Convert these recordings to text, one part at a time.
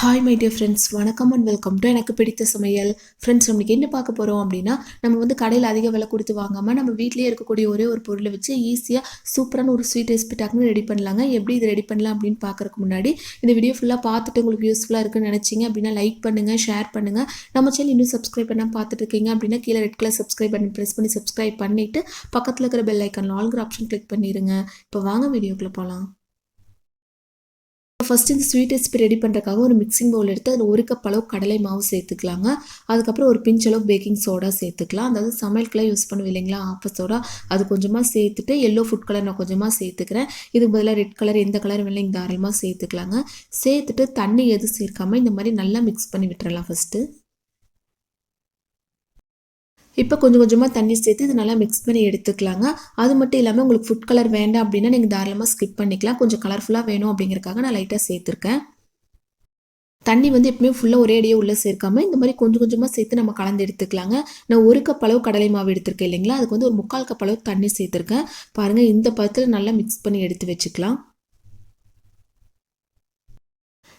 Hi my dear friends வணக்கம் and welcome to எனக்கு பிடித்த சமையல். ஃப்ரெண்ட்ஸ் நம்மளுக்கு என்ன பார்க்க போகிறோம் அப்படின்னா நம்ம வந்து கடையில் அதிக விலை கொடுத்து வாங்காமல் நம்ம வீட்லேயே இருக்கக்கூடிய ஒரே ஒரு பொருளை வச்சு ஈஸியாக சூப்பரான ஒரு ஸ்வீட் ரெசிபி டக்குனு ரெடி பண்ணலாங்க. எப்படி இது ரெடி பண்ணலாம் அப்படின்னு பார்க்கறதுக்கு முன்னாடி இந்த வீடியோ ஃபுல்லாக பார்த்துட்டு உங்களுக்கு யூஸ்ஃபுல்லாக இருக்குன்னு நினச்சிங்க அப்படின்னா லைக் பண்ணுங்கள் ஷேர் பண்ணுங்கள் நம்ம சேனல் இன்னும் சப்ஸ்கிரைப் பண்ணால் பார்த்துட்டு இருக்கீங்க அப்படின்னா கீழே ரெட் கலர் சப்ஸ்கிரைப் பண்ணி ப்ரெஸ் பண்ணி சப்ஸ்கிரைப் பண்ணிவிட்டு பக்கத்தில் இருக்கிற பெல் ஐக்கான் ஆல்கிற ஆப்ஷன் கிளிக் பண்ணிடுங்க இப்போ வாங்க வீடியோக்குள்ளே போகலாம் ஃபஸ்ட்டு இந்த ஸ்வீட் ரெசிபி ரெடி பண்ணுறதுக்காக ஒரு மிக்சிங் பவுல் எடுத்து அதில் ஒரு கப் அளவு கடலை மாவு சேர்த்துக்கலாங்க. அதுக்கப்புறம் ஒரு பிஞ்ச் அளவு பேக்கிங் சோடா சேர்த்துக்கலாம். அதாவது சமையலுக்குலாம் யூஸ் பண்ணுவோம் இல்லைங்களா? ஆப்ப சோடா அது கொஞ்சமாக சேர்த்துட்டு எல்லோ ஃபுட் கலர் நான் கொஞ்சமாக சேர்த்துக்கிறேன். இதுக்கு பதிலாக ரெட் கலர் எந்த கலர் வேணும் தாராளமாக சேர்த்துக்கலாங்க. சேர்த்துட்டு தண்ணி எதுவும் சேர்க்காமல் இந்த மாதிரி நல்லா மிக்ஸ் பண்ணி விட்டுறலாம் ஃபஸ்ட்டு இப்போ கொஞ்சம் கொஞ்சமாக தண்ணி சேர்த்து இது நல்லா மிக்ஸ் பண்ணி எடுத்துக்கலாங்க. அது மட்டும் இல்லாமல் உங்களுக்கு ஃபுட் கலர் வேண்டாம் அப்படின்னா நீங்கள் தாராளமாக ஸ்கிப் பண்ணிக்கலாம். கொஞ்சம் கலர்ஃபுல்லாக வேணும் அப்படிங்கிறக்காக நான் லைட்டாக சேர்த்துருக்கேன். தண்ணி வந்து எப்பவுமே ஃபுல்லாக ஒரே அடியே உள்ளே சேர்க்காம இந்த மாதிரி கொஞ்சம் கொஞ்சமாக சேர்த்து நம்ம கலந்து எடுத்துக்கலாங்க. நான் ஒரு கப் அளவு கடலை மாவு எடுத்திருக்கேன் இல்லைங்களா? அதுக்கு வந்து ஒரு முக்கால் கப் அளவு தண்ணி சேர்த்துருக்கேன். பாருங்கள் இந்த பதத்தில் நல்லா மிக்ஸ் பண்ணி எடுத்து வச்சுக்கலாம்.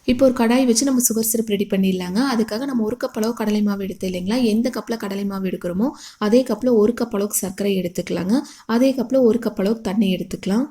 இப்போ ஒரு கடாய் வச்சு நம்ம சுகர் சிரப் ரெடி பண்ணிடலாங்க. அதுக்காக நம்ம ஒரு கப் அளவு கடலை மாவு எடுத்து இல்லைங்களா? எந்த கப்பில் கடலை மாவு எடுக்கிறோமோ அதே கப்பில் ஒரு கப் அளவுக்கு சர்க்கரை எடுத்துக்கலாங்க. அதே கப்பில் ஒரு கப் அளவுக்கு தண்ணி எடுத்துக்கலாம்.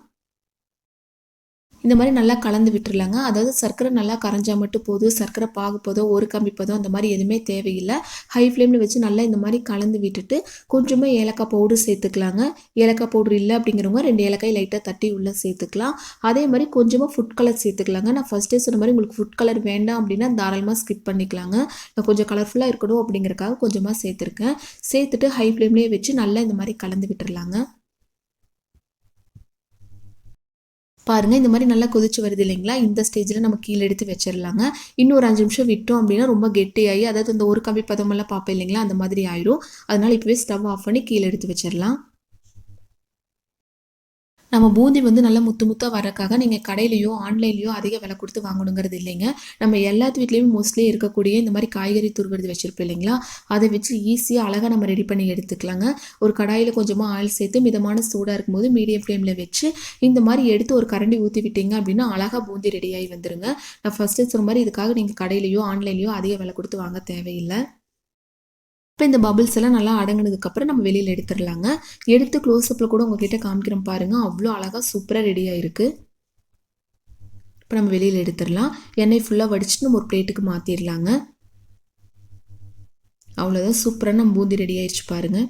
இந்த மாதிரி நல்லா கலந்து விட்டுருலாங்க அதாவது சர்க்கரை நல்லா கரைஞ்சா மட்டும் போதும். சர்க்கரை பாகு போதோ ஒரு கம்பி போதோ அந்த மாதிரி எதுவுமே தேவையில்லை. ஹை ஃப்ளேமில் வச்சு நல்லா இந்த மாதிரி கலந்து விட்டுட்டு கொஞ்சமாக ஏலக்காய் பவுடர் சேர்த்துக்கலாங்க. ஏலக்காய் பவுடர் இல்லை அப்படிங்கிறவங்க ரெண்டு ஏலக்காய் லைட்டாக தட்டி உள்ளே சேர்த்துக்கலாம். அதே மாதிரி கொஞ்சமாக ஃபுட் கலர் சேர்த்துக்கலாங்க. நான் ஃபஸ்ட்டே சொன்ன மாதிரி உங்களுக்கு ஃபுட் கலர் வேண்டாம் அப்படின்னா தாராளமாக ஸ்கிப் பண்ணிக்கலாங்க. நான் கொஞ்சம் கலர்ஃபுல்லாக இருக்கணும் அப்படிங்கிறக்காக கொஞ்சமாக சேர்த்துருக்கேன். சேர்த்துட்டு ஹை ஃப்ளேம்லேயே வச்சு நல்லா இந்த மாதிரி கலந்து விட்டுருலாங்க பாருங்கள் இந்த மாதிரி நல்லா கொதிச்சு வருது இல்லைங்களா? இந்த ஸ்டேஜில் நம்ம கீழே எடுத்து வச்சிடலாங்க இன்னும் ஒரு அஞ்சு நிமிஷம் விட்டோம் அப்படின்னா ரொம்ப கெட்டியாகி அதாவது இந்த ஒரு கம்பி பதமெல்லாம் பார்ப்பேன் இல்லைங்களா? அந்த மாதிரி ஆயிரும். அதனால் இப்போவே ஸ்டவ் ஆஃப் பண்ணி கீழே எடுத்து வச்சிடலாம் நம்ம பூந்தி வந்து நல்லா முத்து முத்தாக வரக்காக நீங்கள் கடையிலையோ ஆன்லைன்லையோ அதிக விலை கொடுத்து வாங்கணுங்கிறது இல்லைங்க. நம்ம எல்லாத்து வீட்லேயும் மோஸ்ட்லி இருக்கக்கூடிய இந்த மாதிரி காய்கறி துருவது வச்சுருப்போம் இல்லைங்களா? அதை வச்சு ஈஸியாக அழகாக நம்ம ரெடி பண்ணி எடுத்துக்கலாங்க. ஒரு கடாயில் கொஞ்சமாக ஆயில் சேர்த்து மிதமான சூடாக இருக்கும்போது மீடியம் ஃப்ளேமில் வச்சு இந்த மாதிரி எடுத்து ஒரு கரண்டி ஊற்றி விட்டீங்க அப்படின்னா அழகாக பூந்தி ரெடியாகி வந்துடுங்க நான் ஃபஸ்ட்டு சொன்ன மாதிரி இதுக்காக நீங்கள் கடையிலையோ ஆன்லைன்லேயோ அதிக விலை கொடுத்து வாங்க தேவையில்லை. இப்போ இந்த பபிள்ஸ் எல்லாம் நல்லா அடங்கினதுக்கப்புறம் நம்ம வெளியில் எடுத்துடலாங்க. எடுத்து க்ளோஸ்அப்பில் கூட உங்ககிட்ட காமிக்கிறோம் பாருங்கள் அவ்வளோ அழகாக சூப்பராக ரெடியாக இருக்குது இப்போ நம்ம வெளியில் எடுத்துடலாம். எண்ணெய் ஃபுல்லாக வடிச்சுட்டு நம்ம ஒரு பிளேட்டுக்கு மாற்றிடலாங்க அவ்வளோதான் சூப்பராக நம்ம பூந்தி ரெடி ஆயிடுச்சு பாருங்கள்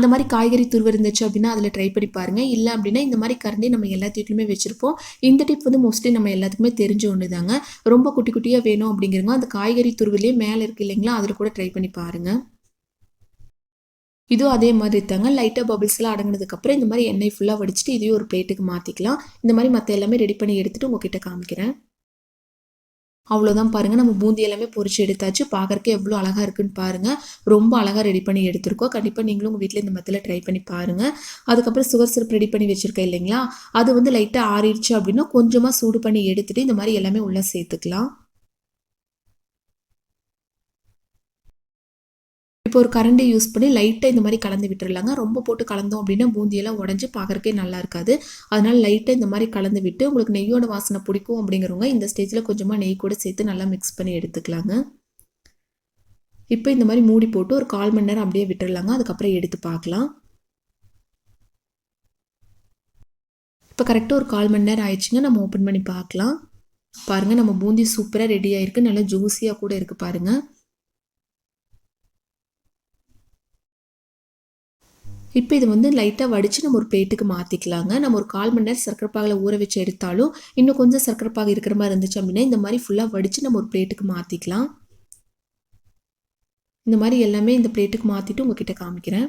அந்த மாதிரி காய்கறி துருவ இருந்துச்சு அப்படின்னா அதில் ட்ரை பண்ணி பாருங்கள் இல்லை அப்படின்னா இந்த மாதிரி கரண்டி நம்ம எல்லா வீட்லையுமே வச்சுருப்போம். இந்த டிப் வந்து மோஸ்ட்லி நம்ம எல்லாத்துக்குமே தெரிஞ்ச ஒன்று தாங்க ரொம்ப குட்டி குட்டியாக வேணும் அப்படிங்கிறவங்க அந்த காய்கறி துருவிலே மேலே இருக்குது இல்லைங்களா அதில் கூட ட்ரை பண்ணி பாருங்கள் இதுவும் அதே மாதிரி தாங்க. லைட்டாக பபிள்ஸ்லாம் அடங்கினதுக்கப்புறம் இந்த மாதிரி எண்ணெய் ஃபுல்லாக வடிச்சிட்டு இதையும் ஒரு பிளேட்டுக்கு மாற்றிக்கலாம் இந்த மாதிரி மற்ற எல்லாமே ரெடி பண்ணி எடுத்துகிட்டு உங்ககிட்ட காமிக்கிறேன். அவ்வளோதான் பாருங்கள் நம்ம பூந்தி எல்லாமே பொறிச்சு எடுத்தாச்சு. பார்க்குறக்கே எவ்வளோ அழகாக இருக்குன்னு பாருங்கள் ரொம்ப அழகாக ரெடி பண்ணி எடுத்திருக்கோம். கண்டிப்பாக நீங்களும் உங்கள் வீட்டில் இந்த மத்தியில் ட்ரை பண்ணி பாருங்கள் அதுக்கப்புறம் சுகர் சிரப் ரெடி பண்ணி வச்சுருக்கேன் இல்லைங்களா? அது வந்து லைட்டாக ஆறிடுச்சு அப்படின்னா கொஞ்சமாக சூடு பண்ணி எடுத்துகிட்டு இந்த மாதிரி எல்லாமே உள்ளே சேர்த்துக்கலாம். இப்போ ஒரு கரண்டி யூஸ் பண்ணி லைட்டாக இந்த மாதிரி கலந்து விட்டுருலாங்க ரொம்ப போட்டு கலந்தோம் அப்படின்னா பூந்தியெல்லாம் உடஞ்சி பார்க்குறக்கே நல்லா இருக்காது. அதனால் லைட்டாக இந்த மாதிரி கலந்து விட்டு உங்களுக்கு நெய்யோட வாசனை பிடிக்கும் அப்படிங்கிறவங்க இந்த ஸ்டேஜில் கொஞ்சமாக நெய் கூட சேர்த்து நல்லா மிக்ஸ் பண்ணி எடுத்துக்கலாங்க. இப்போ இந்த மாதிரி மூடி போட்டு ஒரு கால் மணி நேரம் அப்படியே விட்டுடலாங்க அதுக்கப்புறம் எடுத்து பார்க்கலாம். இப்போ கரெக்டாக ஒரு கால் மணி நேரம் ஆயிடுச்சுங்க. நம்ம ஓப்பன் பண்ணி பார்க்கலாம். பாருங்கள் நம்ம பூந்தி சூப்பராக ரெடி ஆகிருக்கு நல்லா ஜூஸியாக கூட இருக்குது பாருங்கள் இப்போ இது வந்து லைட்டாக வடித்து நம்ம ஒரு பிளேட்டுக்கு மாற்றிக்கலாங்க நம்ம ஒரு கால் மணி நேரம் சர்க்கரை பாகில் ஊற வச்சு எடுத்தாலும் இன்னும் கொஞ்சம் சர்க்கரை பாகு இருக்கிற மாதிரி இருந்துச்சு அப்படின்னா இந்த மாதிரி ஃபுல்லாக வடித்து நம்ம ஒரு பிளேட்டுக்கு மாற்றிக்கலாம் இந்த மாதிரி எல்லாமே இந்த பிளேட்டுக்கு மாற்றிட்டு உங்ககிட்ட காமிக்கிறேன்.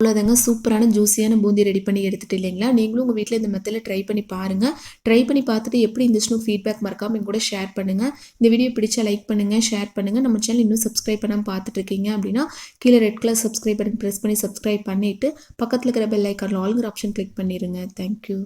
அவ்வளோதாங்க சூப்பரான ஜூஸியான பூந்தி ரெடி பண்ணி எடுத்துகிட்டு இல்லைங்களா? நீங்களும் உங்கள் வீட்டில் இந்த மெத்தடில் ட்ரை பண்ணி பாருங்கள் ட்ரை பண்ணி பார்த்துட்டு எப்படி இருந்துச்சுன்னு ஃபீட்பேக் மறக்காமல் என் கூட ஷேர் பண்ணுங்கள் இந்த வீடியோ பிடிச்சா லைக் பண்ணுங்கள் ஷேர் பண்ணுங்கள் நம்ம சேனல் இன்னும் சப்ஸ்கிரைப் பண்ணாமல் பார்த்துட்டு இருக்கீங்க அப்படின்னா கீழே ரெட் கலர் சப்ஸ்கிரைப் பண்ணி ப்ரெஸ் பண்ணி சப்ஸ்கிரைப் பண்ணிவிட்டு பக்கத்தில் இருக்கிற பெல் ஐக்கானில் ஆளுங்கிற ஆப்ஷன் கிளிக் பண்ணிடுங்க தேங்க்யூ